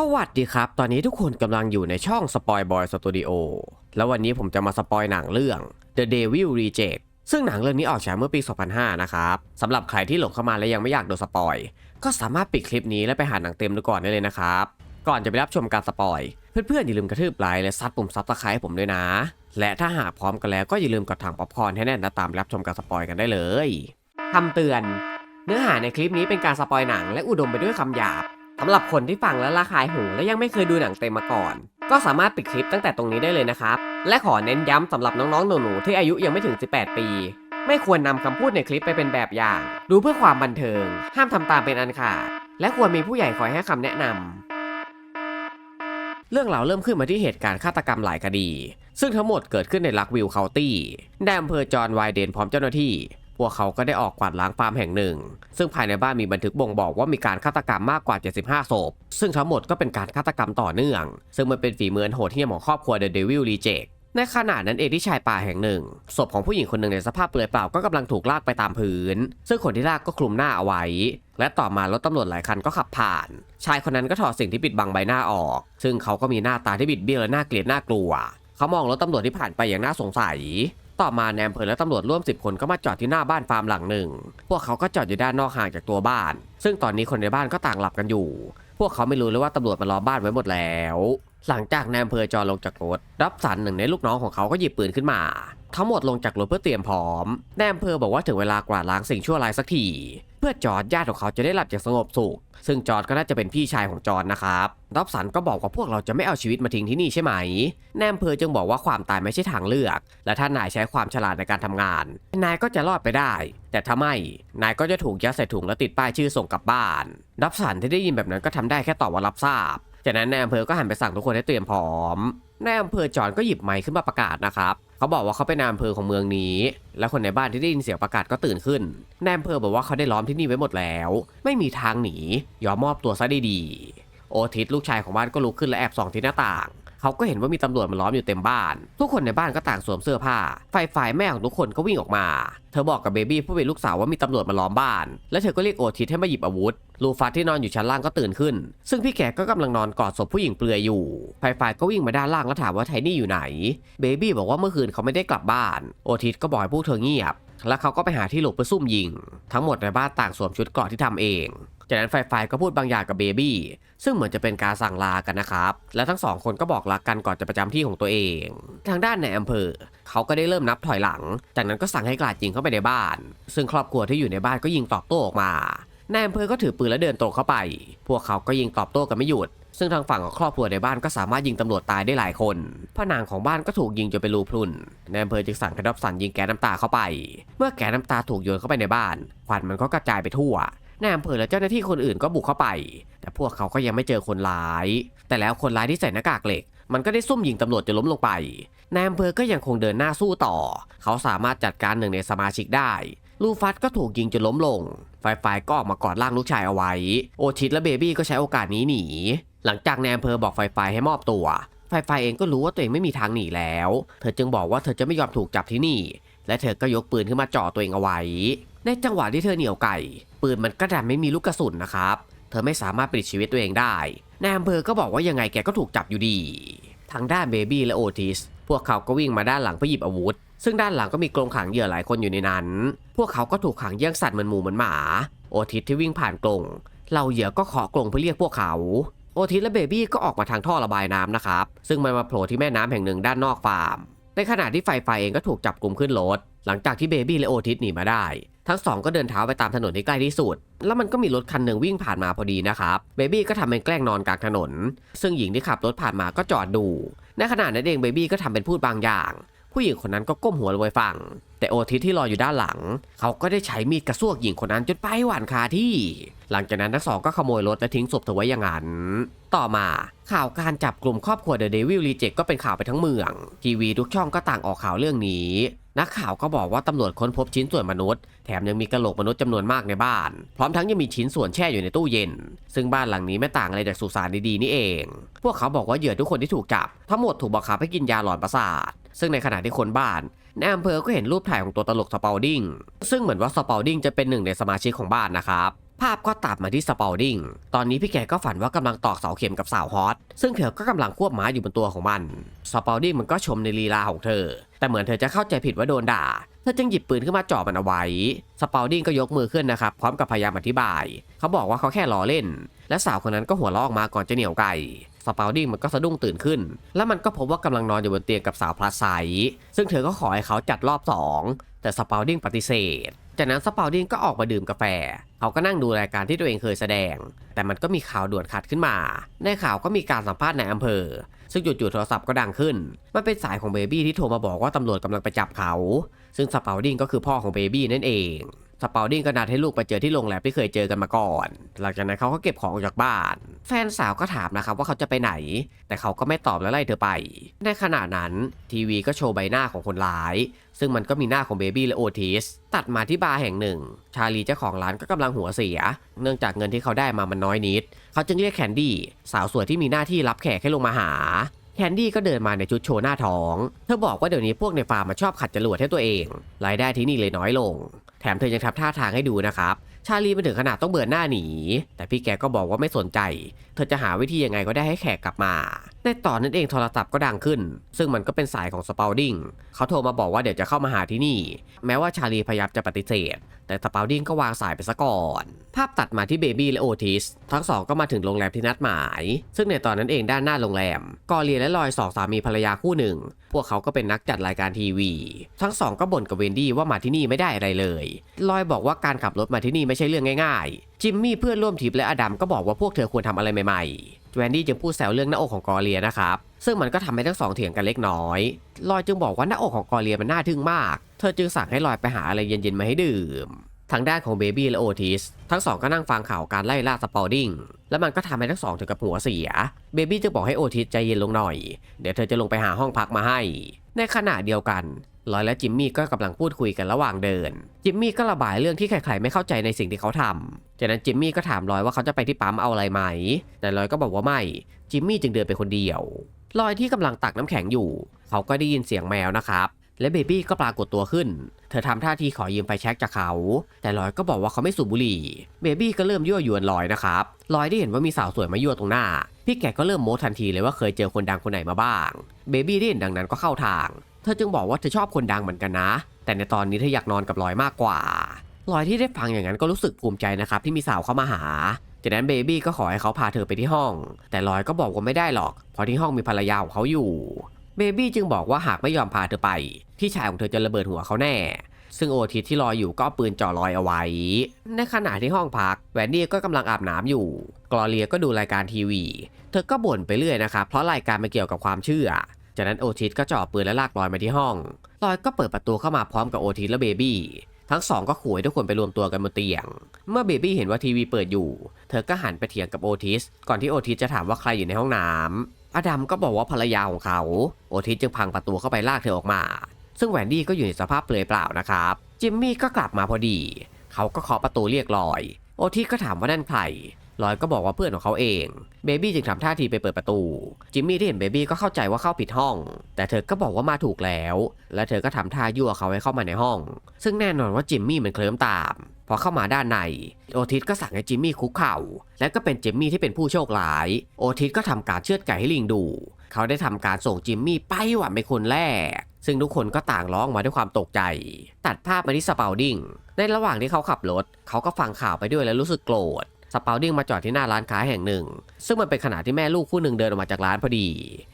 สวัสดีครับ ตอนนี้ทุกคนกำลังอยู่ในช่อง Spoil Boy Studio แล้ววันนี้ผมจะมาสปอยหนังเรื่อง The Devil Reject ซึ่งหนังเรื่องนี้ออกฉายเมื่อปี 2005 นะครับสำหรับใครที่หลงเข้ามาและยังไม่อยากโดนสปอย ก็สามารถปิดคลิปนี้แล้วไปหาหนังเต็มดูก่อนได้เลยนะครับ ก่อนจะไปรับชมการสปอย เพื่อนๆอย่าลืมกระทืบไลค์และซัดปุ่มซับสไครต์ให้ผมด้วยนะ และถ้าหากพร้อมกันแล้วก็อย่าลืมกดถังป๊อปคอร์นให้แน่นและตามรับชมการสปอยกันได้เลยคำเตือน เนื้อหาในคลิปนี้เป็นการสปอยหนังและอุดมไปด้วยคำหยาบ สำหรับคนที่ฟังแล้วระคายหูและยังไม่เคยดูหนังเต็มมาก่อน ก็สามารถปิดคลิปตั้งแต่ตรงนี้ได้เลยนะครับ และขอเน้นย้ำสำหรับน้องๆหนูๆที่อายุยังไม่ถึง 18 ปี ไม่ควรนำคำพูดในคลิปไปเป็นแบบอย่าง ดูเพื่อความบันเทิง ห้ามทำตามเป็นอันขาด และควรมีผู้ใหญ่คอยให้คำแนะนำเรื่องราวเริ่มขึ้นมาที่เหตุการณ์ฆาตกรรมหลายคดี ซึ่งทั้งหมดเกิดขึ้นในลักวิลเคานตี้ในอำเภอจอห์นไวเดนพร้อมเจ้าหน้าที่ พวกเขาก็ได้ออกกวาดล้างฟาร์มแห่งหนึ่ง ซึ่งภายในบ้านมีบันทึกบ่งบอกว่ามีการฆาตกรรมมากกว่า 75 ศพ ซึ่งทั้งหมดก็เป็นการฆาตกรรมต่อเนื่อง ซึ่งมันเป็นฝีมืออันโหดเหี้ยมของครอบครัว The Devil Reject ในขณะนั้นเองที่ชายป่าแห่งหนึ่งศพของผู้หญิงคนหนึ่งในสภาพเปลือยเปล่าก็กำลังถูกลากไปตามพื้น ซึ่งคนที่ลากก็คลุมหน้าเอาไว้ และต่อมารถตำรวจหลายคันก็ขับผ่าน ชายคนนั้นก็ถอดสิ่งที่ปิดบังใบหน้าออก ซึ่งเขาก็มีหน้าตาที่บิดเบี้ยวและน่าเกลียดน่ากลัว เขามองรถตำรวจที่ผ่านไปอย่างน่าสงสัย ต่อมาแนอำเภอและตำรวจร่วม 10 คนก็มาจอดที่หน้าบ้านฟาร์มหลังหนึ่ง พวกเขาก็จอดอยู่ด้านนอกห่างจากตัวบ้าน ซึ่งตอนนี้คนในบ้านก็ต่างหลับกันอยู่ พวกเขาไม่รู้เลยว่าตำรวจมาล้อมบ้านไว้หมดแล้ว หลังจากนายอำเภอจอลงจากรถรับสันหนึ่งในลูกน้องของเขาก็หยิบปืนขึ้นมา ทั้งหมดลงจากรถเพื่อเตรียมพร้อมนายอำเภอบอกว่าถึงเวลากวาดล้างสิ่งชั่วร้ายสักทีเพื่อจอร์ดญาติของเขาจะได้หลับอย่างสงบสุข ซึ่งจอร์ดก็น่าจะเป็นพี่ชายของจอร์ดนะครับรับสันก็บอกว่าพวกเราจะไม่เอาชีวิตมาทิ้งที่นี่ใช่ไหมนายอำเภอจึงบอกว่าความตายไม่ใช่ทางเลือก และถ้านายใช้ความฉลาดในการทำงาน นายก็จะรอดไปได้ แต่ถ้าไม่ นายก็จะถูกยัดใส่ถุงแล้วติดป้ายชื่อส่งกลับบ้าน รับสันที่ได้ยินแบบนั้นก็ทำได้แค่ตอบว่ารับทราบ จากนั้นนายอำเภอก็หันไปสั่งทุกคนให้เตรียมพร้อมนายอำเภอจอนก็หยิบไมค์ขึ้นมาประกาศนะครับเขาบอกว่าเขาเป็นนายอำเภอของเมืองนี้ และคนในบ้านที่ได้ยินเสียงประกาศก็ตื่นขึ้นนายอำเภอบอกว่าเขาได้ล้อมที่นี่ไว้หมดแล้ว ไม่มีทางหนียอมมอบตัวซะดีๆโอทิสลูกชายของบ้านก็ลุกขึ้นและแอบส่องที่หน้าต่าง เขาก็เห็นว่ามีตำรวจมาล้อมอยู่เต็มบ้าน ทุกคนในบ้านก็ต่างสวมเสื้อผ้าไฟฝ่ายแม่ของทุกคนก็วิ่งออกมา เธอบอกกับเบบี้ผู้เป็นลูกสาวว่ามีตำรวจมาล้อมบ้าน และเธอก็เรียกโอทิสให้มาหยิบอาวุธ ลูฟัสที่นอนอยู่ชั้นล่างก็ตื่นขึ้น ซึ่งพี่แขกก็กำลังนอนกอดศพผู้หญิงเปลือยอยู่ไฟฝ่ายก็วิ่งมาด้านล่างแล้วถามว่าไทนี่อยู่ไหน เบบี้บอกว่าเมื่อคืนเขาไม่ได้กลับบ้าน โอทิสก็บอกให้พวกเธอเงียบ แล้วเขาก็ไปหาที่หลบเพื่อซุ่มยิง ทั้งหมดในบ้านต่างสวมชุดเกราะที่ทำเอง จากนั้นไฟไฟก็พูดบางอย่างกับเบบี้ซึ่งเหมือนจะเป็นการสั่งลากันนะครับ และทั้งสองคนก็บอกรักกันก่อนจะประจำที่ของตัวเอง ทางด้านในอำเภอ เขาก็ได้เริ่มนับถอยหลัง จากนั้นก็สั่งให้กราดยิงเข้าไปในบ้าน ซึ่งครอบครัวที่อยู่ในบ้านก็ยิงตอบโต้ออกมานายอำเภอก็ถือปืนและเดินตรงเข้าไป พวกเขาก็ยิงตอบโต้กันไม่หยุด ซึ่งทางฝั่งของครอบครัวในบ้านก็สามารถยิงตำรวจตายได้หลายคน ผนังของบ้านก็ถูกยิงจนเป็นรูพรุนนายอำเภอจึงสั่งให้ดับสันยิงแก๊สน้ำตาเข้าไป เมื่อแก๊สน้ำตาถูกโยนเข้าไปในบ้าน ควันมันก็กระจายไปทั่ว นายอำเภอและเจ้าหน้าที่คนอื่นก็บุกเข้าไป แต่พวกเขาก็ยังไม่เจอคนร้าย แต่แล้วคนร้ายที่ใส่หน้ากากเหล็ก มันก็ได้ซุ่มยิงตำรวจจนล้มลงไปนายอำเภอก็ยังคงเดินหน้าสู้ต่อ เขาสามารถจัดการหนึ่งในสมาชิกได้ ลูฟัสก็ถูกยิงจนล้มลง ไฟไฟก็ออกมากอดร่างลูกชายเอาไว้ โอชิตและเบบี้ก็ใช้โอกาสนี้หนี หลังจากนายอำเภอบอกไฟไฟให้มอบตัว ไฟไฟเองก็รู้ว่าตัวเองไม่มีทางหนีแล้ว เธอจึงบอกว่าเธอจะไม่ยอมถูกจับที่นี่ และเธอก็ยกปืนขึ้นมาจ่อตัวเองเอาไว้ ในจังหวะที่เธอเหนียวไก่ ปืนมันก็ดันไม่มีลูกกระสุนนะครับ เธอไม่สามารถปลิดชีวิตตัวเองได้นายอำเภอก็บอกว่ายังไงแกก็ถูกจับอยู่ดี ทางด้านเบบี้และโอทิส พวกเขาก็วิ่งมาด้านหลังเพื่อหยิบอาวุธ ซึ่งด้านหลังก็มีกรงขังเหยื่อหลายคนอยู่ในนั้น พวกเขาก็ถูกขังเยี่ยงสัตว์เหมือนหมูเหมือนหมา โอทิสที่วิ่งผ่านกรงเหล่าเหยื่อก็เคาะกรงเพื่อเรียกพวกเขา โอทิสและเบบี้ก็ออกมาทางท่อระบายน้ำนะครับ ซึ่งมันมาโผล่ที่แม่น้ำแห่งหนึ่งด้านนอกฟาร์ม ในขณะที่ไฟไฟเองก็ถูกจับกลุ่มขึ้นรถ หลังจากที่เบบี้และโอทิสหนีมาได้ ทั้งสองก็เดินเท้าไปตามถนนที่ใกล้ที่สุด แล้วมันก็มีรถคันหนึ่งวิ่งผ่านมาพอดีนะครับเบบี้ก็ทำเป็นแกล้งนอนกลางถนน ซึ่งหญิงที่ขับรถผ่านมาก็จอดดู ในขณะนั้นเองเบบี้ก็ทำเป็นพูดบางอย่าง ผู้หญิงคนนั้นก็ก้มหัวลงไปฟัง แต่โอทิสที่รออยู่ด้านหลัง เขาก็ได้ใช้มีดกระซวกหญิงคนนั้นจนไปหวานคาที่ หลังจากนั้นทั้งสองก็ขโมยรถและทิ้งศพเธอไว้อย่างนั้น ต่อมาข่าวการจับกลุ่มครอบครัว The Devil Reject ก็เป็นข่าวไปทั้งเมือง ทีวีทุกช่องก็ต่างออกข่าวเรื่องนี้ นักข่าวก็บอกว่าตำรวจค้นพบชิ้นส่วนมนุษย์ แถมยังมีกระโหลกมนุษย์จำนวนมากในบ้าน พร้อมทั้งยังมีชิ้นส่วนแช่อยู่ในตู้เย็น ซึ่งบ้านหลังนี้ไม่ต่างอะไรจากสุสานดีๆนี่เอง พวกเขาบอกว่าเหยื่อทุกคนที่ถูกจับ ทั้งหมดถูกบังคับให้กินยาหลอนประสาท ซึ่งในขณะที่คนบ้านในอำเภอก็เห็นรูปถ่ายของตัวตลกสปาวดิ้งซึ่งเหมือนว่าสปาวดิ้งจะเป็นหนึ่งในสมาชิกของบ้านนะครับภาพก็ตัดมาที่สปอลดิงตอนนี้พี่แกก็ฝันว่ากำลังตอกเสาเข็มกับสาวฮอต ซึ่งเธอก็กำลังควบม้าอยู่บนตัวของมัน สปอลดิงมันก็ชมในลีลาของเธอ แต่เหมือนเธอจะเข้าใจผิดว่าโดนด่า เธอจึงหยิบปืนขึ้นมาจ่อมันเอาไว้ สปอลดิงก็ยกมือขึ้นนะครับ พร้อมกับพยายามอธิบาย เขาบอกว่าเขาแค่ล้อเล่น และสาวคนนั้นก็หัวเราะออกมาก่อนจะเหนียวไก่ สปาวดิ้งมันก็สะดุ้งตื่นขึ้น แล้วมันก็พบว่ากำลังนอนอยู่บนเตียงกับสาวพลาไซซึ่งเธอก็ขอให้เขาจัดรอบ 2 แต่สปาวดิ้งปฏิเสธ จากนั้นสปาวดิ้งก็ออกมาดื่มกาแฟ เขาก็นั่งดูรายการที่ตัวเองเคยแสดง แต่มันก็มีข่าวด่วนขัดขึ้นมา ในข่าวก็มีการสัมภาษณ์ในอำเภอ ซึ่งจู่ๆโทรศัพท์ก็ดังขึ้น มันเป็นสายของเบบี้ที่โทรมาบอกว่าตำรวจกำลังไปจับเขา ซึ่งสปาวดิ้งก็คือพ่อของเบบี้นั่นเอง สปาวดิ้งก็นัดให้ลูกไปเจอที่โรงแรมที่เคยเจอกันมาก่อน หลังจากนั้นเขาก็เก็บของออกจากบ้าน แฟนสาวก็ถามนะครับว่าเขาจะไปไหน แต่เขาก็ไม่ตอบและไล่เธอไป ในขณะนั้นทีวีก็โชว์ใบหน้าของคนร้าย ซึ่งมันก็มีหน้าของเบบี้และโอทิส ตัดมาที่บาร์แห่งหนึ่ง ชาลีเจ้าของร้านก็กำลังหัวเสีย เนื่องจากเงินที่เขาได้มามันน้อยนิด เขาจึงเรียกแคนดี้สาวสวยที่มีหน้าที่รับแขกให้ลงมาหาแคนดี้ก็เดินมาในชุดโชว์หน้าท้อง เธอบอกว่าเดี๋ยวนี้พวกในฟาร์มมาชอบขัดจรวดให้ตัวเอง รายได้ที่นี่เลยน้อยลง ถมเธอยังทำท่าทางให้ดูนะครับ ชาลีไปถึงขนาดต้องเบือนหน้าหนี แต่พี่แกก็บอกว่าไม่สนใจ เธอจะหาวิธียังไงก็ได้ให้แขกกลับมา ในตอนนั้นเองโทรศัพท์ก็ดังขึ้น ซึ่งมันก็เป็นสายของสปาวดิงเขาโทรมาบอกว่าเดี๋ยวจะเข้ามาหาที่นี่ แม้ว่าชาลีพยายามจะปฏิเสธ แต่สปาวดิงก็วางสายไปซะก่อน ภาพตัดมาที่เบบี้และโอทิส ทั้งสองก็มาถึงโรงแรมที่นัดหมาย ซึ่งในตอนนั้นเองด้านหน้าโรงแรม กอเลียและลอยสองสามีภรรยาคู่หนึ่ง พวกเขาก็เป็นนักจัดรายการทีวี ทั้งสองก็บ่นกับเวนดี้ว่ามาที่นี่ไม่ได้อะไรเลย ลอยบอกว่าการขับรถมาที่นี่ไม่ใช่เรื่องง่ายๆ จิมมี่เพื่อนร่วมทริปและอดัมก็บอกว่าพวกเธอควรทำอะไรใหม่ๆ แวนดี้จึงพูดแซวเรื่องหน้าอกของกอเลียนะครับ ซึ่งมันก็ทำให้ทั้งสองเถียงกันเล็กน้อย ลอยจึงบอกว่าหน้าอกของกอเลียมันน่าทึ่งมาก เธอจึงสั่งให้ลอยไปหาอะไรเย็นๆมาให้ดื่ม ทางด้านของเบบี้และโอทิส ทั้งสองก็นั่งฟังข่าวการไล่ล่าสปอลดิงแล้วมันก็ทำให้ทั้งสองถึงกับหัวเสีย เบบี้จึงบอกให้โอทิสใจเย็นลงหน่อย เดี๋ยวเธอจะลงไปหาห้องพักมาให้ ในขณะเดียวกัน ลอยและจิมมี่ก็กำลังพูดคุยกันระหว่างเดิน จิมมี่ก็ระบายเรื่องที่ใครๆไม่เข้าใจในสิ่งที่เขาทำจากนั้นจิมมี่ก็ถามลอยว่าเขาจะไปที่ปั๊มเอาอะไรไหม แต่ลอยก็บอกว่าไม่ จิมมี่จึงเดินไปคนเดียว ลอยที่กำลังตักน้ำแข็งอยู่ เขาก็ได้ยินเสียงแมวนะครับ และเบบี้ก็ปรากฏตัวขึ้น เธอทำท่าทีขอยืมไฟแช็กจากเขา แต่ลอยก็บอกว่าเขาไม่สูบบุหรี่ เบบี้ก็เริ่มยั่วยวนลอยนะครับ ลอยได้เห็นว่ามีสาวสวยมายั่วตรงหน้า พี่แกก็เริ่มโม้ทันทีเลยว่าเคยเจอคนดังคนไหนมาบ้าง เบบี้ได้เห็นดังนั้นก็เข้าทาง ธอจึงบอกว่าเธอชอบคนดังเหมือนกันนะ แต่ในตอนนี้เธออยากนอนกับลอยมากกว่าลอยที่ได้ฟังอย่างนั้นก็รู้สึกภูมิใจนะครับที่มีสาวเข้ามาหา จากนั้นเบบี้ก็ขอให้เขาพาเธอไปที่ห้อง แต่ลอยก็บอกว่าไม่ได้หรอก เพราะที่ห้องมีภรรยาของเขาอยู่ เบบี้จึงบอกว่าหากไม่ยอมพาเธอไป พี่ชายของเธอจะระเบิดหัวเขาแน่ ซึ่งโอทิสที่รอยอยู่ก็ปืนจ่อลอยเอาไว้ ในขณะที่ห้องพักแวนดี้ก็กำลังอาบน้ำอยู่ กลอเลียก็ดูรายการทีวี เธอก็บ่นไปเรื่อยนะครับเพราะรายการมันเกี่ยวกับความเชื่อ จากนั้นโอทิสก็จ่อปืนและลากลอยมาที่ห้องลอยก็เปิดประตูเข้ามาพร้อมกับโอทิสและเบบี้ทั้งสองก็ขู่ให้ทุกคนไปรวมตัวกันบนเตียง เมื่อเบบี้เห็นว่าทีวีเปิดอยู่ เธอก็หันไปเถียงกับโอทิส ก่อนที่โอทิสจะถามว่าใครอยู่ในห้องน้ำอดัมก็บอกว่าภรรยาของเขา โอทิสจึงพังประตูเข้าไปลากเธอออกมา ซึ่งแวนดี้ก็อยู่ในสภาพเปลือยเปล่านะครับ จิมมี่ก็กลับมาพอดี เขาก็เคาะประตูเรียกลอย โอทิสก็ถามว่านั่นใคร ลอยก็บอกว่าเพื่อนของเขาเอง เบบี้จึงทำท่าทีไปเปิดประตู จิมมี่ที่เห็นเบบี้ก็เข้าใจว่าเข้าผิดห้อง แต่เธอก็บอกว่ามาถูกแล้ว และเธอก็ทำท่ายั่วเขาให้เข้ามาในห้อง ซึ่งแน่นอนว่าจิมมี่มันเคลิ้มตาม พอเข้ามาด้านใน โอทิสก็สั่งให้จิมมี่คุกเข่า และก็เป็นจิมมี่ที่เป็นผู้โชคร้าย โอทิสก็ทำการเชือดไก่ให้ลิงดู เขาได้ทำการส่งจิมมี่ไปหว่าเป็นคนแรก ซึ่งทุกคนก็ต่างร้องมาด้วยความตกใจ ตัดภาพมาที่สปาวดิงในระหว่างที่เขาขับรถ เขาก็ฟังข่าวไปด้วยและรู้สึกโกรธ สปาวดิ้งมาจอดที่หน้าร้านค้าแห่งหนึ่ง ซึ่งมันเป็นขณะที่แม่ลูกคู่หนึ่งเดินออกมาจากร้านพอดี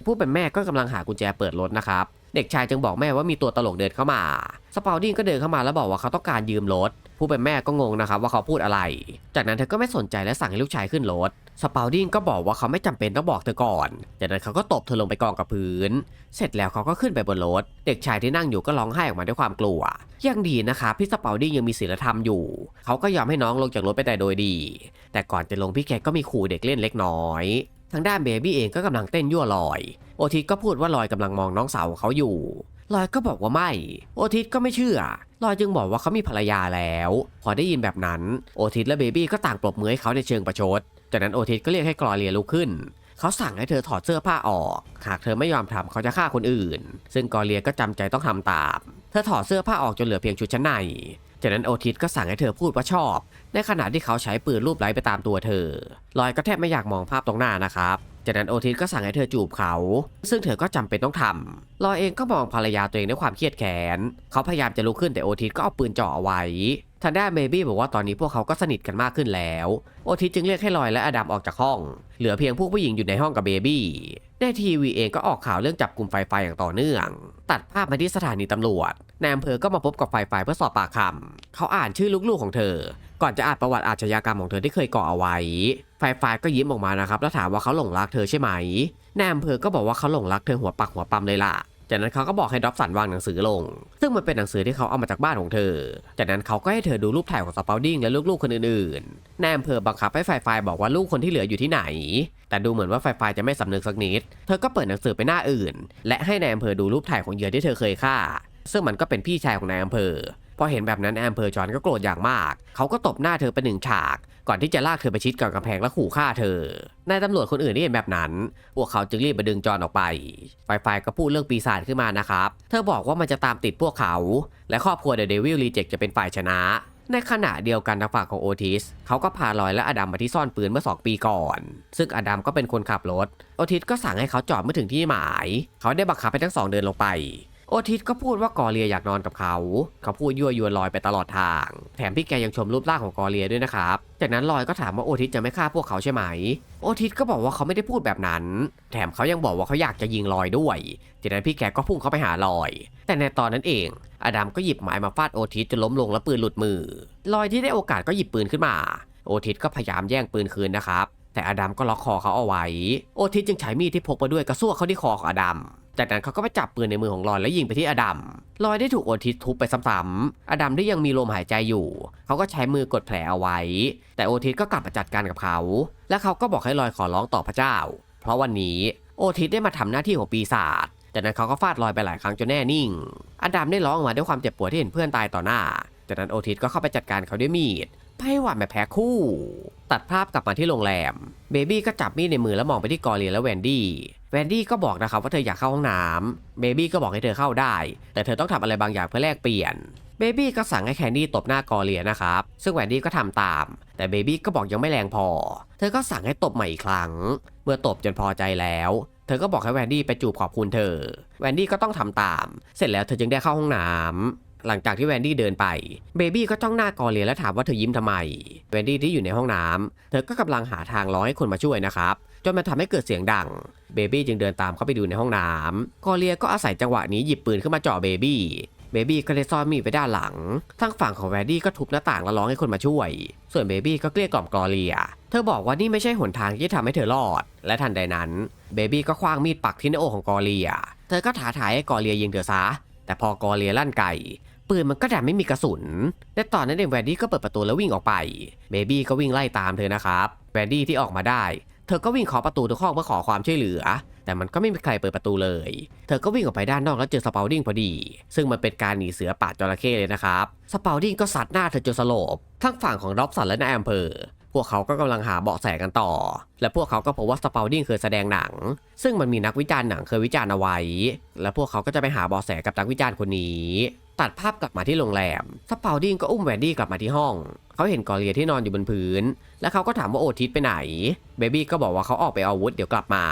ผู้เป็นแม่ก็กำลังหากุญแจเปิดรถนะครับ เด็กชายจึงบอกแม่ว่ามีตัวตลกเดินเข้ามา สปาวดิ้งก็เดินเข้ามาแล้วบอกว่าเขาต้องการยืมรถ ผู้เป็นแม่ก็งงนะครับว่าเขาพูดอะไร จากนั้นเธอก็ไม่สนใจและสั่งให้ลูกชายขึ้นรถ สปาวดิงก็บอกว่าเขาไม่จำเป็นต้องบอกเธอก่อน จากนั้นเขาก็ตบเธอลงไปกองกับพื้น เสร็จแล้วเขาก็ขึ้นไปบนรถ เด็กชายที่นั่งอยู่ก็ร้องไห้ออกมาด้วยความกลัว ยังดีนะครับพี่สปาวดิงยังมีศีลธรรมอยู่ เขาก็ยอมให้น้องลงจากรถไปแต่โดยดี แต่ก่อนจะลงพี่แกก็มีขู่เด็กเล่นเล็กน้อยทางด้านเบบี้เองก็กำลังเต้นยั่วลอย โอทิสก็พูดว่าลอยกำลังมองน้องสาวของเขาอยู่ ลอยก็บอกว่าไม่ โอทิสก็ไม่เชื่อลอยจึงบอกว่าเขามีภรรยาแล้ว พอได้ยินแบบนั้น โอทิสและเบบี้ก็ต่างปรบมือให้เขาในเชิงประชด จากนั้นโอทิสก็เรียกให้กลอเลียลุกขึ้น เขาสั่งให้เธอถอดเสื้อผ้าออก หากเธอไม่ยอมทำเขาจะฆ่าคนอื่น ซึ่งกอเลียก็จำใจต้องทำตาม เธอถอดเสื้อผ้าออกจนเหลือเพียงชุดชั้นใน จากนั้นโอทิสก็สั่งให้เธอพูดว่าชอบ ในขณะที่เขาใช้ปืนรูปไล้ไปตามตัวเธอ ลอยก็แทบไม่อยากมองภาพตรงหน้านะครับ จากนั้นโอทิสก็สั่งให้เธอจูบเขา ซึ่งเธอก็จำเป็นต้องทำลอยเองก็มองภรรยาตัวเองด้วยความเครียดแค้นเขาพยายามจะลุกขึ้นแต่โอทิสก็เอาปืนจ่อเอาไว้ทางด้านเบบี้บอกว่าตอนนี้พวกเขาก็สนิทกันมากขึ้นแล้ว โอทิสจึงเรียกให้ลอยและอดัมออกจากห้อง เหลือเพียงพวกผู้หญิงอยู่ในห้องกับเบบี้ในทีวีเองก็ออกข่าวเรื่องจับกลุ่มไฟไฟอย่างต่อเนื่อง ตัดภาพมาที่สถานีตำรวจ นายอำเภอก็มาพบกับไฟไฟเพื่อสอบปากคำเขาอ่านชื่อลูกๆของเธอ ก่อนจะอ่านประวัติอาชญากรรมของเธอที่เคยก่อเอาไว้ไฟไฟก็ยิ้มออกมานะครับแล้วถามว่าเขาหลงรักเธอใช่ไหมนายอำเภอก็บอกว่าเขาหลงรักเธอหัวปักหัวปั๊มเลยล่ะจากนั้นเขาก็บอกให้ดรอปสันวางหนังสือลง ซึ่งมันเป็นหนังสือที่เขาเอามาจากบ้านของเธอ จากนั้นเขาก็ให้เธอดูรูปถ่ายของสปาวดิ้งและลูกๆคนอื่นๆนายอำเภอบังคับให้ไฟไฟบอกว่าลูกคนที่เหลืออยู่ที่ไหน แต่ดูเหมือนว่าไฟไฟจะไม่สำนึกสักนิด เธอก็เปิดหนังสือไปหน้าอื่น และให้นายอำเภอดูรูปถ่ายของเหยื่อที่เธอเคยฆ่า ซึ่งมันก็เป็นพี่ชายของนายอำเภอ พอเห็นแบบนั้นนายอำเภอจอนก็โกรธอย่างมาก เขาก็ตบหน้าเธอไปหนึ่งฉาก ก่อนที่จะลากเธอไปชิดกับกำแพงและขู่ฆ่าเธอนายตำรวจคนอื่นที่เห็นแบบนั้น พวกเขาจึงรีบมาดึงจอนออกไปไฟไฟก็พูดเรื่องปีศาจขึ้นมานะครับ เธอบอกว่ามันจะตามติดพวกเขา และครอบครัวเดอะเดวิลรีเจคจะเป็นฝ่ายชนะในขณะเดียวกันทางฝั่งของโอทิสเขาก็พาลอยและอดัมมาที่ซ่อนปืนเมื่อ 2 ปีก่อน ซึ่งอดัมก็เป็นคนขับรถ โอทิสก็สั่งให้เขาจอดเมื่อถึงที่หมาย เขาได้บังคับให้ทั้งสองเดินลงไป โอทิสก็พูดว่ากอเลียอยากนอนกับเขา เขาพูดยั่วยวนลอยไปตลอดทาง แถมพี่แกยังชมรูปร่างของกอเลียด้วยนะครับ จากนั้นลอยก็ถามว่าโอทิสจะไม่ฆ่าพวกเขาใช่ไหม โอทิสก็บอกว่าเขาไม่ได้พูดแบบนั้น แถมเขายังบอกว่าเขาอยากจะยิงลอยด้วย จากนั้นพี่แกก็พุ่งเข้าไปหาลอย แต่ในตอนนั้นเอง อดัมก็หยิบไม้มาฟาดโอทิสจนล้มลงแล้วปืนหลุดมือ ลอยที่ได้โอกาสก็หยิบปืนขึ้นมา โอทิสก็พยายามแย่งปืนคืนนะครับ แต่อดัมก็ล็อกคอเขาเอาไว้ โอทิสจึงใช้มีดที่พกมาด้วยกระซวกเข้าที่คอของอดัม จากนั้นเขาก็ไปจับปืนในมือของลอยแล้วยิงไปที่อดัม ลอยได้ถูกโอทิสทุบไปซ้ำๆอดัมที่ยังมีลมหายใจอยู่ เขาก็ใช้มือกดแผลเอาไว้ แต่โอทิสก็กลับมาจัดการกับเขา และเขาก็บอกให้ลอยขอร้องต่อพระเจ้า เพราะวันนี้โอทิสได้มาทำหน้าที่ของปีศาจจากนั้นเขาก็ฟาดลอยไปหลายครั้งจนแน่นิ่ง อดัมได้ร้องออกมาด้วยความเจ็บปวดที่เห็นเพื่อนตายต่อหน้า จากนั้นโอทิสก็เข้าไปจัดการเขาด้วยมีด ไพ่หวานแบบแพ้คู่ ตัดภาพกลับมาที่โรงแรม เบบี้ก็จับมีดในมือแล้วมองไปที่กอเลียและแวนดี้แวนดี้ก็บอกนะครับว่าเธออยากเข้าห้องน้ำเบบี้ก็บอกให้เธอเข้าได้ แต่เธอต้องทำอะไรบางอย่างเพื่อแลกเปลี่ยนเบบี้ก็สั่งให้แคนดี้ตบหน้ากอเลียนะครับ ซึ่งแวนดี้ก็ทำตาม แต่เบบี้ก็บอกยังไม่แรงพอ เธอก็สั่งให้ตบใหม่อีกครั้ง เมื่อตบจนพอใจแล้ว เธอก็บอกให้แวนดี้ไปจูบขอบคุณเธอ แวนดี้ก็ต้องทำตาม เสร็จแล้วเธอจึงได้เข้าห้องน้ำ หลังจากที่แวนดี้เดินไป เบบี้ก็จ้องหน้ากอเลียและถามว่าเธอยิ้มทำไม แวนดี้ที่อยู่ในห้องน้ำเธอก็กำลังหาทางร้องให้คนมาช่วยนะครับ จนมันทำให้เกิดเสียงดัง เบบี้จึงเดินตามเข้าไปดูในห้องน้ำกอเลียก็อาศัยจังหวะนี้หยิบปืนขึ้นมาจ่อเบบี้เบบี้ก็เลยซ่อนมีดไว้ด้านหลัง ทางฝั่งของแวนดี้ก็ทุบหน้าต่างแล้วร้องให้คนมาช่วย ส่วนเบบี้ก็เกลี้ยกล่อมกอเลีย เธอบอกว่านี่ไม่ใช่หนทางที่ทำให้เธอรอด และทันใดนั้น เบบี้ก็คว้างมีดปักที่หน้าอกของกอเลีย เธอก็ท้าทายให้กอเลียยิงเธอซะ แต่พอกอเลียลั่นไก ปืนมันก็ดันไม่มีกระสุน และตอนนั้นเองแวนดี้ก็เปิดประตูแล้ววิ่งออกไปเบบี้ก็วิ่งไล่ตามเธอนะครับแวนดี้ที่ออกมาได้ เธอก็วิ่งเคาะประตูทุกห้องเพื่อขอความช่วยเหลือ แต่มันก็ไม่มีใครเปิดประตูเลย เธอก็วิ่งออกไปด้านนอกแล้วเจอสปาวดิ้งพอดี ซึ่งมันเป็นการหนีเสือป่าจระเข้เลยนะครับสปาวดิ้งก็สัดหน้าเธอจนสลบทั้งฝั่งของร็อบสันและนายอำเภอพวกเขาก็กำลังหาเบาะแสกันต่อ และพวกเขาก็พบว่าสปาวดิ้งเคยแสดงหนัง ซึ่งมันมีนักวิจารณ์หนังเคยวิจารณ์เอาไว้ และพวกเขาก็จะไปหาเบาะแสกับนักวิจารณ์คนนี้ ตัดภาพกลับมาที่โรงแรมสปาวดิ้งก็อุ้มแวนดี้กลับมาที่ห้อง เขาเห็นกอเลียที่นอนอยู่บนพื้น และเขาก็ถามว่าโอทิสไปไหน เบบี้ก็บอกว่าเขาออกไปเอาวุธเดี๋ยวกลับมา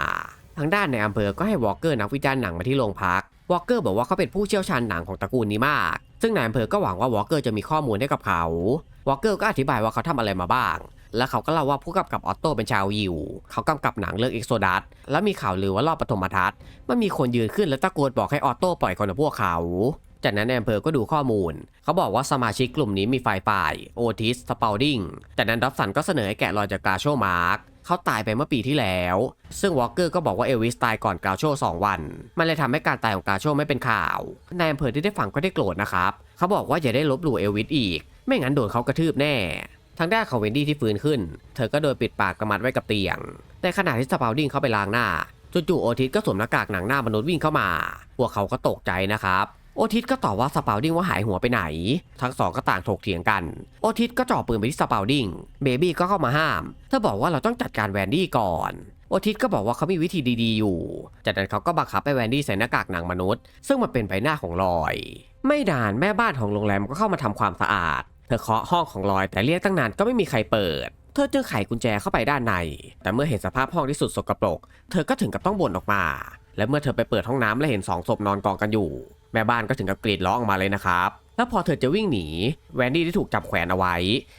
ทางด้านในอำเภอก็ให้วอลเกอร์นักวิจารณ์หนังมาที่โรงพัก วอลเกอร์บอกว่าเขาเป็นผู้เชี่ยวชาญหนังของตระกูลนี้มาก ซึ่งนายอำเภอก็หวังว่าวอลเกอร์จะมีข้อมูลให้กับเขา วอลเกอร์ก็อธิบายว่าเขาทำอะไรมาบ้างและเขาก็เล่าว่าผู้กำกับออตโตเป็นชาวยิว เขากำกับหนังเรื่องเอ็กโซดัส และมีข่าวลือว่ารอบปฐมทัศน์มันมีคนยืนขึ้นและตะโกนบอกให้ออตโตปล่อยคนพวกเขา จากนั้นในอำเภอก็ดูข้อมูล เขาบอกว่าสมาชิกกลุ่มนี้มีฝ่ายฝ่ายโอทิสสปาวดิงจากนั้นดับสันก็เสนอให้แกะรอยจากกาโชมาร์กเขาตายไปเมื่อปีที่แล้ว ซึ่งวอลเกอร์ก็บอกว่าเอลวิสตายก่อนกาโชสองวัน มันเลยทำให้การตายของกาโชไม่เป็นข่าวในอำเภอที่ได้ฟังก็ได้โกรธนะครับ เขาบอกว่าอย่าได้ลบหลู่เอลวิสอีก ไม่งั้นโดนเขากระทืบแน่ ทางด้านของเวนดี้ที่ฟื้นขึ้น เธอก็โดนปิดปากกระมัดไว้กับเตียง ในขณะที่สปาวดิงเข้าไปล้างหน้าจู่ๆโอทิสก็สวมหน้ากากหนังหน้ามนุษย์วิ่งเข้ามา พวกเขาก็ตกใจนะครับ โอทิสก็ตอบว่าสปาวดิงว่าหายหัวไปไหน ทั้งสองก็ต่างถกเถียงกัน โอทิสก็จ่อปืนไปที่สปาวดิงเบบี้ก็เข้ามาห้ามเธอบอกว่าเราต้องจัดการแวนดี้ก่อนโอทิสก็บอกว่าเขามีวิธีดีๆอยู่ จากนั้นเขาก็บังคับให้แวนดี้ใส่หน้ากากหนังมนุษย์ ซึ่งมันเป็นใบหน้าของลอย ไม่นานแม่บ้านของโรงแรมก็เข้ามาทำความสะอาด เธอเคาะห้องของลอยแต่เรียกตั้งนานก็ไม่มีใครเปิด เธอจึงไขกุญแจเข้าไปด้านใน แต่เมื่อเห็นสภาพห้องที่สุดสกปรก เธอก็ถึงกับต้องบ่นออกมา และเมื่อเธอไปเปิดห้องน้ำและเห็นสองศพนอนกองกันอยู่ แม่บ้านก็ถึงกับกรีดร้องออกมาเลยนะครับ แล้วพอเธอจะวิ่งหนี แวนดี้ที่ถูกจับแขวนเอาไว้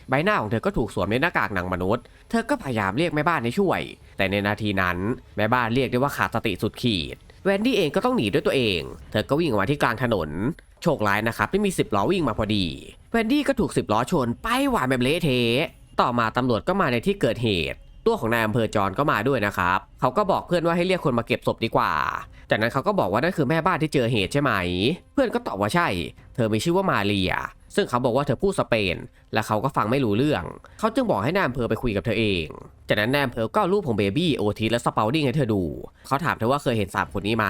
ใบหน้าของเธอก็ถูกสวมในหน้ากากหนังมนุษย์ เธอก็พยายามเรียกแม่บ้านให้ช่วย แต่ในนาทีนั้นแม่บ้านเรียกได้ว่าขาดสติสุดขีด แวนดี้เองก็ต้องหนีด้วยตัวเอง เธอก็วิ่งออกมาที่กลางถนน โชคร้ายนะครับที่มี10ล้อวิ่งมาพอดี แวนดี้ก็ถูก10ล้อชนไปหวานแบบเละเทะต่อมาตำรวจก็มาในที่เกิดเหตุตัวของนายอำเภอจอนก็มาด้วยนะครับ เขาก็บอกเพื่อนว่าให้เรียกคนมาเก็บศพดีกว่า จากนั้นเขาก็บอกว่านั่นคือแม่บ้านที่เจอเหตุใช่ไหม เพื่อนก็ตอบว่าใช่ เธอมีชื่อว่ามาเรีย ซึ่งเขาบอกว่าเธอพูดสเปน และเขาก็ฟังไม่รู้เรื่อง เขาจึงบอกให้นายอำเภอไปคุยกับเธอเอง จากนั้นนายอำเภอก็รูปของเบบี้โอทีและสเปาดิ้งให้เธอดู เขาถามเธอว่าเคยเห็นสามคนนี้ไหม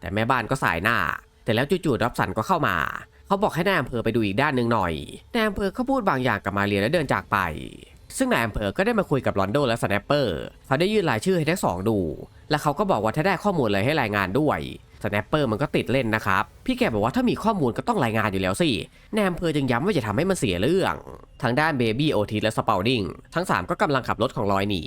แต่แม่บ้านก็สายหน้า แต่แล้วจู่ๆรับสันก็เข้ามา เขาบอกให้นายอำเภอไปดูอีกด้านหนึ่งหน่อย นายอำเภอก็พูดบางอย่างกับมาเรียและเดินจากไปซึ่งนายอำเภอก็ได้มาคุยกับลอนโดและสแนปเปอร์ เขาได้ยื่นรายชื่อให้ทั้งสองดู และเขาก็บอกว่าถ้าได้ข้อมูลเลยให้รายงานด้วยสแนปเปอร์มันก็ติดเล่นนะครับ พี่แกบอกว่าถ้ามีข้อมูลก็ต้องรายงานอยู่แล้วสิแนายอำเภอจึงย้ำว่าอย่าทำให้มันเสียเรื่อง ทางด้านเบบี้โอทิสและสเปาดิงทั้ง 3 ก็กำลังขับรถของลอยหนี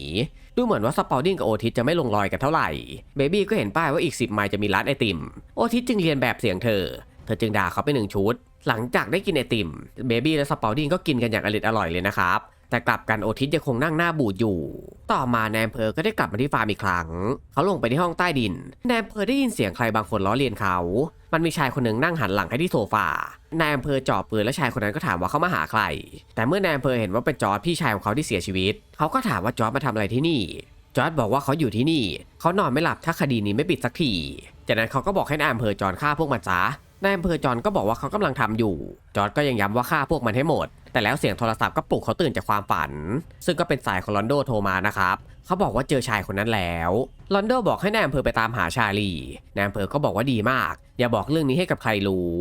ดูเหมือนว่าสเปาดิงกับโอทิสจะไม่ลงรอยกันเท่าไหร่เบบี้ก็เห็นป้ายว่าอีก 10 ไมล์จะมีร้านไอติม โอทิสจึงเรียนแบบเสียงเธอ เธอจึงด่าเขาไปหนึ่งชุด หลังจากได้กินไอติมเบบี้และสเปาดิงก็กินกันอย่างอร่อยอร่อยเลยนะครับ แต่กลับกันโอทิสยังคงนั่งหน้าบูดอยู่ ต่อมาแนมเพอก็ได้กลับมาที่ฟาร์มอีกครั้ง เขาลงไปที่ห้องใต้ดิน แนมเพอได้ยินเสียงใครบางคนล้อเลียนเขา มันมีชายคนหนึ่งนั่งหันหลังให้ที่โซฟานายอำเภอจ่อปืนและชายคนนั้นก็ถามว่าเขามาหาใคร แต่เมื่อนายอำเภอเห็นว่าเป็นจอร์ดพี่ชายของเขาที่เสียชีวิต เขาก็ถามว่าจอร์ดมาทำอะไรที่นี่ จอร์ดบอกว่าเขาอยู่ที่นี่ เขานอนไม่หลับถ้าคดีนี้ไม่ปิดสักที จากนั้นเขาก็บอกให้นายอำเภอจอร์ดฆ่าพวกมันซะ นายอำเภอจอนก็บอกว่าเขากำลังทำอยู่ จอร์ดก็ยังย้ำว่าฆ่าพวกมันให้หมด แต่แล้วเสียงโทรศัพท์ก็ปลุกเขาตื่นจากความฝัน ซึ่งก็เป็นสายของลอนโดโทรมานะครับเขาบอกว่าเจอชายคนนั้นแล้วลอนโดบอกให้นายอำเภอไปตามหาชาลีนายอำเภอก็บอกว่าดีมาก อย่าบอกเรื่องนี้ให้กับใครรู้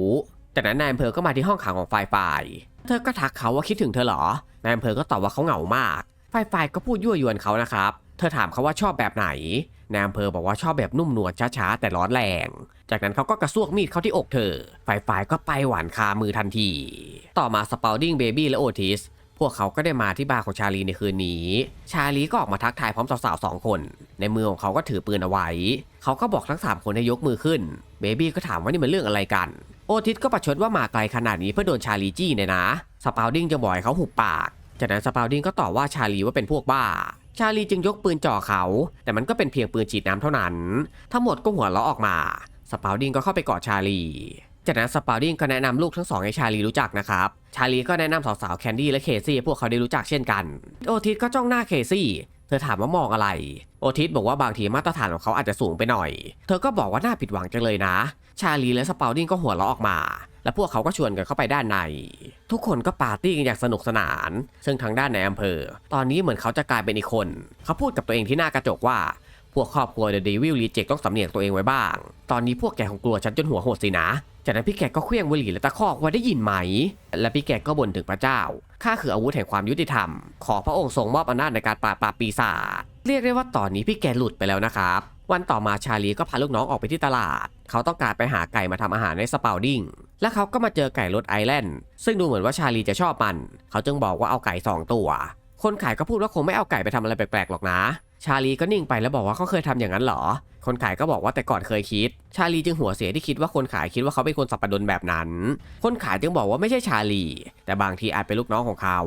จากนั้นนายอำเภอก็มาที่ห้องขังของฝ่ายฝ่ายเธอก็ทักเขาว่าคิดถึงเธอเหรอนายอำเภอก็ตอบว่าเขาเหงามากฝ่ายฝ่ายก็พูดยั่วยวนเขานะครับเธอถามเขาว่าชอบแบบไหน นายอำเภอบอกว่าชอบแบบนุ่มนวลช้าๆ แต่ร้อนแรง จากนั้นเขาก็กระซวกมีดเข้าที่อกเธอ ฝ่ายฝ่ายก็ไปหวานคามือทันที ต่อมาสปาวดิ้งเบบี้และโอทิส พวกเขาก็ได้มาที่บาร์ของชาลีในคืนนี้ ชาลีก็ออกมาทักทายพร้อมสาวๆสองคน ในมือของเขาก็ถือปืนเอาไว้ เขาก็บอกทั้ง 3 คนให้ยกมือขึ้น เบบี้ก็ถามว่านี่มันเรื่องอะไรกัน โอทิสก็ประชดว่ามาไกลขนาดนี้เพื่อโดนชาลีจี้เนี่ยนะ สปาวดิ้งจะบอกให้เขาหุบปาก จากนั้นสปาวดิ้งก็ตอบว่าชาลีว่าเป็นพวกบ้า ชาลีจึงยกปืนจ่อเขา แต่มันก็เป็นเพียงปืนฉีดน้ำเท่านั้น ทั้งหมดก็หัวเราะออกมา สปาวดิงก็เข้าไปกอดชาลี จากนั้นสปาวดิงก็แนะนำลูกทั้งสองให้ชาลีรู้จักนะครับ ชาลีก็แนะนำสาวๆแคนดี้และเคซี่พวกเขาได้รู้จักเช่นกัน โอทิสก็จ้องหน้าเคซี่เธอถามว่ามองอะไร โอทิสบอกว่าบางทีมาตรฐานของเขาอาจจะสูงไปหน่อย เธอก็บอกว่าน่าผิดหวังจังเลยนะ ชาลีและสปาวดิงก็หัวเราะออกมา และพวกเขาก็ชวนกันเข้าไปด้านใน ทุกคนก็ปาร์ตี้กันอย่างสนุกสนาน ซึ่งทางด้านในอำเภอ ตอนนี้เหมือนเขาจะกลายเป็นอีกคน เขาพูดกับตัวเองที่หน้ากระจกว่าพวกครอบครัวเดอะเดวิลรีเจคต้องสำเนียกตัวเองไว้บ้าง ตอนนี้พวกแกคงกลัวฉันจนหัวโหดสินะ จากนั้นพี่แกก็เคลื่องบุหรี่และตะคอกว่าได้ยินไหม และพี่แกก็บ่นถึงพระเจ้า ข้าคืออาวุธแห่งความยุติธรรม ขอพระองค์ทรงมอบอำนาจในการปราบปรามปีศาจ เรียกได้ว่าตอนนี้พี่แกหลุดไปแล้วนะครับ วันต่อมาชาลีก็พาลูกน้องออกไปที่ตลาด เขาต้องการไปหาไก่มาทำอาหารในสปาวดิ้ง และเขาก็มาเจอไก่รสไอแลนด์ ซึ่งดูเหมือนว่าชาลีจะชอบมัน เขาจึงบอกว่าเอาไก่สองตัว คนขายก็พูดว่าคงไม่เอาไก่ไปทำอะไรแปลกๆหรอกนะ ชาลีก็นิ่งไปแล้วบอกว่าเขาเคยทำอย่างนั้นเหรอ คนขายก็บอกว่าแต่ก่อนเคยคิด ชาลีจึงหัวเสียที่คิดว่าคนขายคิดว่าเขาเป็นคนสับปะรดแบบนั้น คนขายจึงบอกว่าไม่ใช่ชาลี แต่บางทีอาจเป็นลูกน้องของเขา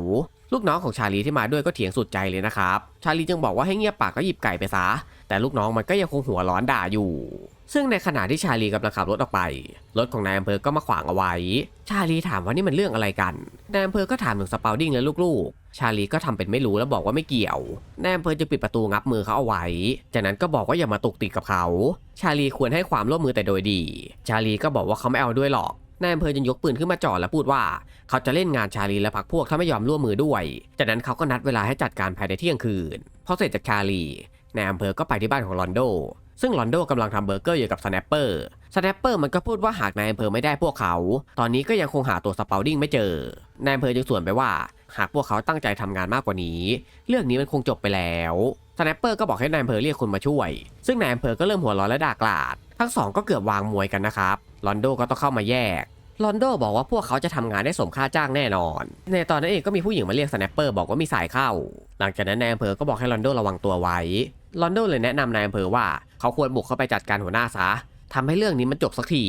ลูกน้องของชาลีที่มาด้วยก็เถียงสุดใจเลยนะครับ ชาลีจึงบอกว่าให้เงียบปากก็หยิบไก่ไปซะ แต่ลูกน้องมันก็ยังคงหัวร้อนด่าอยู่ ซึ่งในขณะที่ชาลีกำลังขับรถออกไป รถของนายอำเภอก็มาขวางเอาไว้ ชาลีถามว่านี่มันเรื่องอะไรกัน นายอำเภอก็ถามถึงสปาวดิ้งและลูกๆ ชาลีก็ทำเป็นไม่รู้แล้วบอกว่าไม่เกี่ยว นายอำเภอจะปิดประตูงับมือเขาเอาไว้ จากนั้นก็บอกว่าอย่ามาตุกติกกับเขา ชาลีควรให้ความร่วมมือแต่โดยดี ชาลีก็บอกว่าเขาไม่เอาด้วยหรอก นายอำเภอจึงยกปืนขึ้นมาจ่อและพูดว่า เขาจะเล่นงานชาลีและพักพวกถ้าไม่ยอมร่วมมือด้วย จากนั้นเขาก็นัดเวลาให้จัดการภายในเที่ยงคืน พอเสร็จจากชาลี นายอำเภอก็ไปที่บ้านของลอนโด ซึ่งลอนโดกำลังทำเบอร์เกอร์อยู่กับสแนปเปอร์สแนปเปอร์มันก็พูดว่าหากนายอำเภอไม่ได้พวกเขา ตอนนี้ก็ยังคงหาตัวสเปาดิ้งไม่เจอนายอำเภอจึงสวนไปว่า หากพวกเขาตั้งใจทำงานมากกว่านี้ เรื่องนี้มันคงจบไปแล้วสแนปเปอร์ก็บอกให้นายอำเภอเรียกคนมาช่วย ซึ่งนายอำเภอก็เริ่มหัวร้อนและด่ากลาด ทั้งสองก็เกือบวางมวยกันนะครับลอนโดก็ต้องเข้ามาแยกลอนโดบอกว่าพวกเขาจะทำงานได้สมค่าจ้างแน่นอน ในตอนนั้นเองก็มีผู้หญิงมาเรียกสแนปเปอร์บอกว่ามีสายเข้า หลังจากนั้นนายอำเภอก็บอกให้ลอนโดระวังตัวไว้ ลอนโดเลยแนะนำนายอำเภอว่า เขาควรบุกเข้าไปจัดการหัวหน้าซะทำให้เรื่องนี้มันจบสักที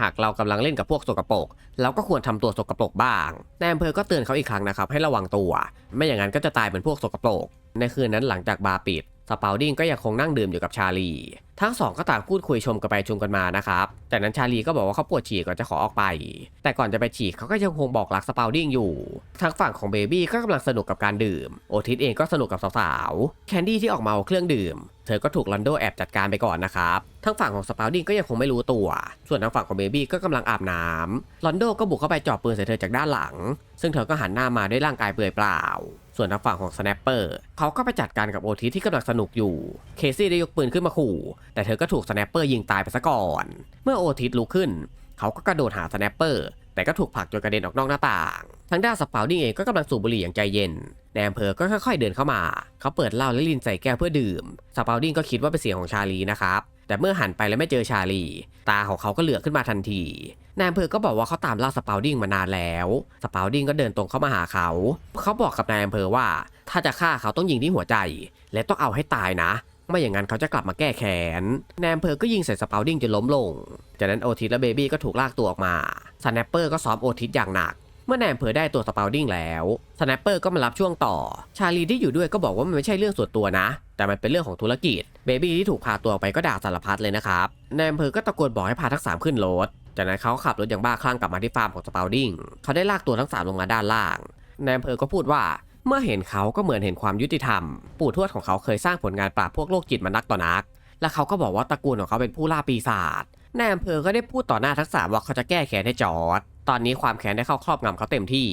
หากเรากำลังเล่นกับพวกสกปรก เราก็ควรทำตัวสกปรกบ้างนายอำเภอก็เตือนเขาอีกครั้งนะครับให้ระวังตัว ไม่อย่างนั้นก็จะตายเป็นพวกสกปรก ในคืนนั้นหลังจากบาร์ปิด สปาวดิงก็ยังคงนั่งดื่มอยู่กับชาลี ทั้งสองก็ต่างพูดคุยชมกันไปชมกันมานะครับ จากนั้นชาลีก็บอกว่าเขาปวดฉี่ก่อนจะขอออกไป แต่ก่อนจะไปฉี่เขาก็ยังคงบอกรักสปาวดิงอยู่ทางฝั่งของเบบี้ก็กำลังสนุกกับการดื่ม โอทิสเองก็สนุกกับสาวๆ แคนดี้ที่ออกมาเอาเครื่องดื่ม เธอก็ถูกลอนโดแอบจัดการไปก่อนนะครับ ทั้งฝั่งของสปาวดิงก็ยังคงไม่รู้ตัว ส่วนทางฝั่งของเบบี้ก็กำลังอาบน้ำลอนโดก็บุกเข้าไปจ่อปืนใส่เธอจากด้านหลัง ซึ่งเธอก็หันหน้ามาด้วยร่างกายเปลือยเปล่า ส่วนทางฝั่งของสแนปเปอร์เขาก็ไปจัดการกับโอทิสที่กำลังสนุกอยู่ เคซี่ได้ยกปืนขึ้นมาขู่ แต่เธอก็ถูกสแนปเปอร์ยิงตายไปซะก่อน เมื่อโอทิสลุกขึ้น เขาก็กระโดดหาสแนปเปอร์แต่ก็ถูกผลักจนกระเด็นออกนอกหน้าต่าง ทางด้านสปาวดิ้งเองก็กำลังสูบบุหรี่อย่างใจเย็นนายอำเภอก็ค่อยๆเดินเข้ามา เขาเปิดเหล้าและลินใส่แก้วเพื่อดื่ม สปาวดิ้งก็คิดว่าเป็นเสียงของชาลีนะครับ แต่เมื่อหันไปแล้วไม่เจอชาลี ตาของเขาก็เหลือกขึ้นมาทันที นายอำเภอก็บอกว่าเขาตามล่าสปาวดิ้งมานานแล้ว สปาวดิ้งก็เดินตรงเข้ามาหาเขา เขาบอกกับนายอำเภอว่า ถ้าจะฆ่าเขาต้องยิงที่หัวใจ และต้องเอาให้ตายนะ ไม่อย่างนั้นเขาจะกลับมาแก้แค้นนายอำเภอก็ยิงใส่สปาวดิ้งจนล้มลง จากนั้นโอทิสและเบบี้ก็ถูกลากตัวออกมาสแนปเปอร์ก็ซ้อมโอทิสอย่างหนักเมื่อนายอำเภอได้ตัวสปาวดิ้งแล้วสแนปเปอร์ก็มารับช่วงต่อ ชาลีที่อยู่ด้วยก็บอกว่ามันไม่ใช่เรื่องส่วนตัวนะ แต่มันเป็นเรื่องของธุรกิจ เบบี้ที่ถูกพาตัวไปก็ด่าสารพัดเลยนะครับ นายอำเภอก็ตะโกนบอกให้พาทั้งสามขึ้นรถ จากนั้นเขาขับรถอย่างบ้าคลั่งกลับมาที่ฟาร์มของสปาวดิงเขาได้ลากตัวทั้งสามลงมาด้านล่างนายอำเภอก็พูดว่าเมื่อเห็นเขาก็เหมือนเห็นความยุติธรรม ปู่ทวดของเขาเคยสร้างผลงานปราบพวกโรคจิตมานักต่อนัก และเขาก็บอกว่าตระกูลของเขาเป็นผู้ล่าปีศาจนายอำเภอก็ได้พูดต่อหน้าทั้งสามว่าเขาจะแก้แค้นให้จอร์ดตอนนี้ความแค้นได้เข้าครอบงำเขาเต็มที่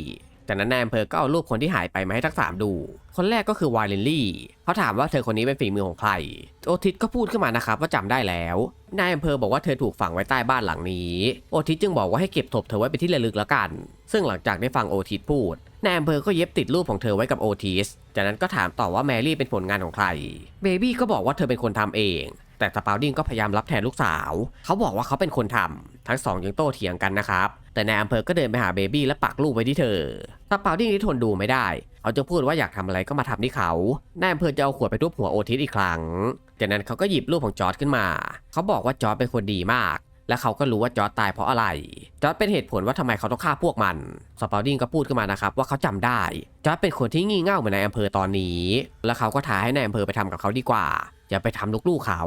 จากนั้นนายอำเภอก็เอารูปคนที่หายไปมาให้ทั้งสามดู คนแรกก็คือวายเลนลี่ เขาถามว่าเธอคนนี้เป็นฝีมือของใคร โอทิสก็พูดขึ้นมานะครับว่าจำได้แล้ว นายอำเภอบอกว่าเธอถูกฝังไว้ใต้บ้านหลังนี้ โอทิสจึงบอกว่าให้เก็บศพเธอไว้เป็นที่ระลึกแล้วกัน ซึ่งหลังจากได้ฟังโอทิสพูดนายอำเภอก็เย็บติดรูปของเธอไว้กับโอทิส จากนั้นก็ถามต่อว่าแมรี่เป็นผลงานของใคร เบบี้ก็บอกว่าเธอเป็นคนทำเอง แต่สปาวดิงก็พยายามรับแทนลูกสาว เขาบอกว่าเขาเป็นคนทำทั้งสองยังโต้เถียงกันนะครับ แต่นายอำเภอก็เดินไปหาเบบี้และปักลูกไว้ที่เธอ สปาวดิงที่ทนดูไม่ได้ เขาจะพูดว่าอยากทำอะไรก็มาทำที่เขา นายอำเภอจะเอาขวดไปทุบหัวโอทิสอีกครั้ง จากนั้นเขาก็หยิบรูปของจอร์ดขึ้นมา เขาบอกว่าจอร์ดเป็นคนดีมาก และเขาก็รู้ว่าจอร์ดตายเพราะอะไร จอร์ดเป็นเหตุผลว่าทำไมเขาต้องฆ่าพวกมัน สปาวดิงก็พูดขึ้นมานะครับว่าเขาจำได้ จอร์ดเป็นคนที่งี่เง่าเหมือนนายอำเภอตอนนี้ และเขาก็ท้าให้นายอำเภอไปทำกับเขาดีกว่า อย่าไปทำลูกๆเขา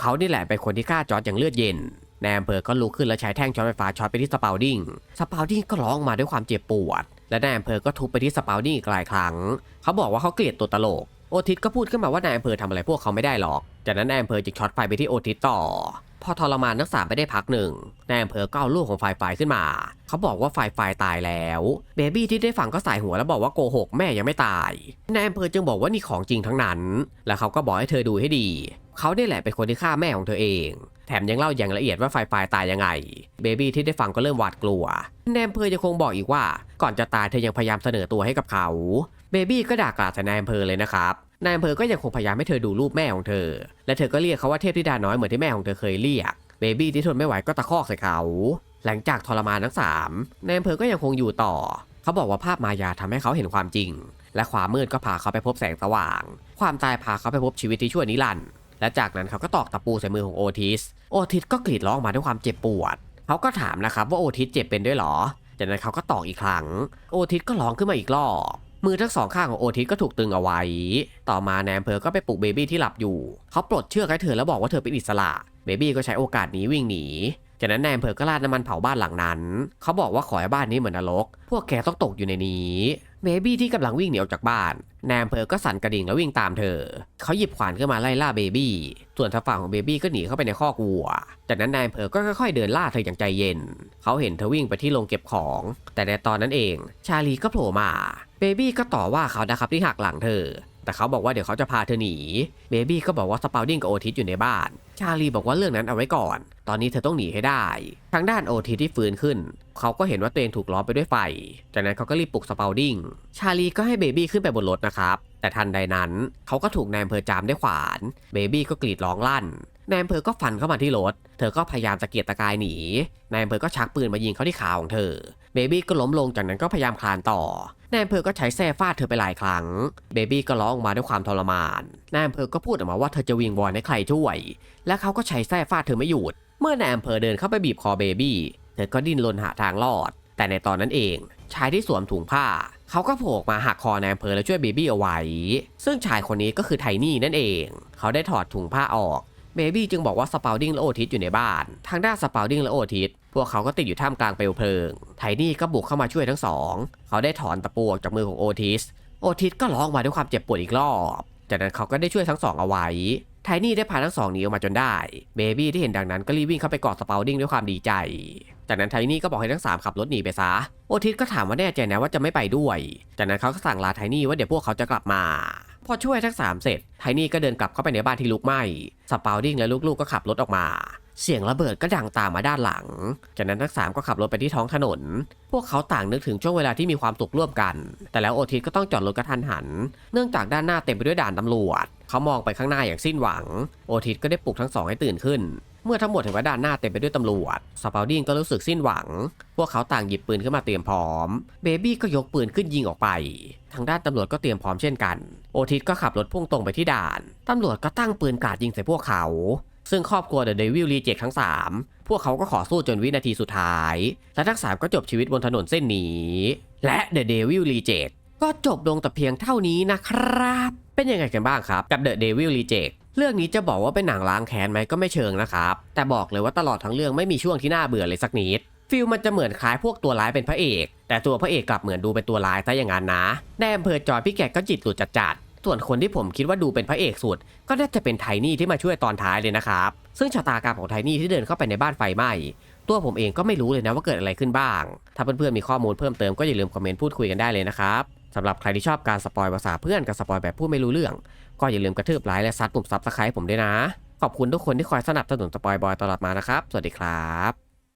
เขานี่แหละเป็นคนที่ฆ่าจอร์ดอย่างเลือดเย็นนายอำเภอก็ลุกขึ้นและใช้แท่งช็อตไฟฟ้าช็อตไปที่สปาวดิงสปาวดิงก็ร้องมาด้วยความเจ็บปวด และนายอำเภอก็ทุบไปที่สปาวดิงอีกหลายครั้ง เขาบอกว่าเขาเกลียดตัวตลก โอทิสก็พูดขึ้นมาว่านายอำเภอทำอะไรพวกเขาไม่ได้หรอก จากนั้นนายอำเภอจึงช็อตไฟไปที่โอทิสต่อ พอทรมานนักสามไปได้พักหนึ่งนายอำเภอก็เอาลูกของไฟไฟขึ้นมา เขาบอกว่าไฟไฟตายแล้ว เบบี้ที่ได้ฟังก็สายหัวแล้วบอกว่าโกหกแม่ยังไม่ตาย นายอำเภอจึงบอกว่านี่ของจริงทั้งนั้น แล้วเขาก็บอกให้เธอดูให้ดี เขาได้แหละเป็นคนที่ฆ่าแม่ของเธอเอง แถมยังเล่าอย่างละเอียดว่าไฟไฟตายยังไง เบบี้ที่ได้ฟังก็เริ่มหวาดกลัวแนมเพอยังคงบอกอีกว่า ก่อนจะตายเธอยังพยายามเสนอตัวให้กับเขา เบบี้ก็ด่ากราดใส่นายอำเภอเลยนะครับ นายอำเภอก็ยังคงพยายามให้เธอดูรูปแม่ของเธอ และเธอก็เรียกเขาว่าเทพธิดาน้อยเหมือนที่แม่ของเธอเคยเรียก เบบี้ที่ทนไม่ไหวก็ตะคอกใส่เขา หลังจากทรมานทั้งสามนายอำเภอก็ยังคงอยู่ต่อ เขาบอกว่าภาพมายาทำให้เขาเห็นความจริง และความมืดก็พาเขาไปพบแสงสว่าง ความตายพาเขาไปพบชีวิตที่ชั่วนิรันดร์ และจากนั้นเขาก็ตอกตะปูใส่มือของโอทิส โอทิสก็กรีดร้องมาด้วยความเจ็บปวด เขาก็ถามนะครับว่าโอทิสเจ็บเป็นด้วยเหรอ จากนั้นเขาก็ตอกอีกครั้ง โอทิสก็ร้องขึ้นมาอีกรอบ มือทั้งสองข้างของโอทิสก็ถูกตึงเอาไว้ ต่อมาแนมเพอก็ไปปลุกเบบี้ที่หลับอยู่ เขาปลดเชือกให้เธอแล้วบอกว่าเธอเป็นอิสระ เบบี้ก็ใช้โอกาสนี้วิ่งหนีจากนั้นแนมเพอก็ราดน้ำมันเผาบ้านหลังนั้น เขาบอกว่าขอให้บ้านนี้เหมือนนรก พวกแกต้องตกอยู่ในนี้ เบบี้ที่กำลังวิ่งหนีออกจากบ้านแนมเพอก็สั่นกระดิ่งแล้ววิ่งตามเธอ เขาหยิบขวานขึ้นมาไล่ล่าเบบี้ ส่วนทางฝั่งของเบบี้ก็หนีเข้าไปในคอกวัว จากนั้นนายอำเภอก็ค่อยๆเดินล่าเธออย่างใจเย็น เขาเห็นเธอวิ่งไปที่โรงเก็บของ แต่ในตอนนั้นเอง ชาลีก็โผล่มา เบบี้ก็ต่อว่าเขานะครับที่หักหลังเธอ แต่เขาบอกว่าเดี๋ยวเขาจะพาเธอหนี เบบี้ก็บอกว่าสปาวดิ้งกับโอทิสอยู่ในบ้าน ชาลีบอกว่าเรื่องนั้นเอาไว้ก่อน ตอนนี้เธอต้องหนีให้ได้ ทางด้านโอทีที่ฟื้นขึ้น เขาก็เห็นว่าตัวเองถูกล้อมไปด้วยไฟ จากนั้นเขาก็รีบปลุกสปาดิ้ง ชาลีก็ให้เบบี้ขึ้นไปบนรถนะครับ แต่ทันใดนั้นเขาก็ถูกนายอำเภอจามด้วยขวาน เบบี้ก็กรีดร้องลั่น นายอำเภอก็ฟันเข้ามาที่รถ เธอก็พยายามตะเกียกตะกายหนี นายอำเภอก็ชักปืนมายิงเขาที่ขาของเธอ เบบี้ก็ล้มลงจากนั้นก็พยายามคลานต่อ นายอำเภอก็ใช้แส้ฟาดเธอไปหลายครั้ง เบบี้ก็ร้องออกมาด้วยความทรมาน นายอำเภอก็พูดออกมาว่าเธอจะวิงวอนให้ใครช่วย และเขาก็ใช้แส้ฟาดเธอไม่หยุด เมื่อนายอำเภอเดินเข้าไปบีบคอเบบี้ เธอก็ดิ้นรนหาทางรอด แต่ในตอนนั้นเองชายที่สวมถุงผ้า เขาก็โผล่มาหักคอนายอำเภอและช่วยเบบี้เอาไว้ ซึ่งชายคนนี้ก็คือไทนี่นั่นเอง เขาได้ถอดถุงผ้าออก เบบี้จึงบอกว่าสปาวดิงและโอทิสอยู่ในบ้าน ทางด้านสปาวดิงและโอทิสพวกเขาก็ติดอยู่ท่ามกลางเปลวเพลิง ไทนี่ก็บุกเข้ามาช่วยทั้งสอง เขาได้ถอนตะปูออกจากมือของโอทิส โอทิสก็ร้องมาด้วยความเจ็บปวดอีกรอบ จากนั้นเขาก็ได้ช่วยทั้งสองเอาไว้ ไทนี่ได้พาทั้งสองหนีออกมาจนได้ เบบี้ที่เห็นดังนั้นก็รีบวิ่งเข้าไปกอดสปาวดิงด้วยความดีใจ จากนั้นไทนี่ก็บอกให้ทั้งสามขับรถหนีไปซะ โอทิสก็ถามว่าแน่ใจนะว่าจะไม่ไปด้วย จากนั้นเขาก็สั่งลาไทนี่ว่าเดี๋ยวพวกเขาจะกลับมา พอช่วยทั้งสามเสร็จไทนี่ก็เดินกลับเข้าไปในบ้านที่ลุกไหม้สปาวดิ้งและลูกๆก็ขับรถออกมา เสียงระเบิดก็ดังตามมาด้านหลัง จากนั้นทั้งสามก็ขับรถไปที่ท้องถนน พวกเขาต่างนึกถึงช่วงเวลาที่มีความสุขร่วมกัน แต่แล้วโอทิสก็ต้องจอดรถกระทันหัน เนื่องจากด้านหน้าเต็มไปด้วยด่านตำรวจ เขามองไปข้างหน้าอย่างสิ้นหวัง โอทิสก็ได้ปลุกทั้งสองให้ตื่นขึ้น เมื่อทั้งหมดเห็นว่าด้านหน้าเต็มไปด้วยตำรวจสปาวดิ้งก็รู้สึกสิ้นหวัง พวกเขาต่างหยิบปืนขึ้นมาเตรียมพร้อม เบบี้ก็ยกปืนขึ้นยิงออกไป ทางด้านตำรวจก็เตรียมพร้อมเช่นกัน โอทิสก็ขับรถพุ่งตรงไปที่ด่าน ตำรวจก็ตั้งปืนกราดยิงใส่พวกเขา ซึ่งครอบครัวเดอะเดวิลรีเจคทั้ง 3 พวกเขาก็ขอสู้จนวินาทีสุดท้าย และทั้งสามก็จบชีวิตบนถนนเส้นนี้ และเดอะเดวิลรีเจคก็จบลงแต่เพียงเท่านี้นะครับ เป็นยังไงกันบ้างครับกับ The Devil Reject เรื่ เรื่องนี้จะบอกว่าเป็นหนังล้างแค้นไหมก็ไม่เชิงนะครับ แต่บอกเลยว่าตลอดทั้งเรื่องไม่มีช่วงที่น่าเบื่อเลยสักนิดฟิลมันจะเหมือนคล้ายพวกตัวร้ายเป็นพระเอก แต่ตัวพระเอกกลับเหมือนดูเป็นตัวร้ายซะอย่างนั้นนะในอำเภอจอยพี่แกก็จิตหลุดจัดๆส่วนคนที่ผมคิดว่าดูเป็นพระเอกสุด ก็น่าจะเป็นไทนี่ที่มาช่วยตอนท้ายเลยนะครับ ซึ่งชะตากรรมของไทนี่ที่เดินเข้าไปในบ้านไฟไหม้ตัวผมเองก็ไม่รู้เลยนะว่าเกิดอะไรขึ้นบ้าง ถ้าเพื่อนๆมีข้อมูลเพิ่มเติมก็อย่าลืมคอมเมนต์พูดคุยกันได้เลยนะครับสำหรับใครที่ชอบการสปอยภาษาเพื่อนกับสปอยแบบผู้ไม่รู้เรื่อง ก็อย่าลืมกระทืบไลค์และซัดปุ่มซับสไครต์ผมด้วยนะ ขอบคุณทุกคนที่คอยสนับสนุนสปอยบอยตลอดมานะครับ สวัสดีครับ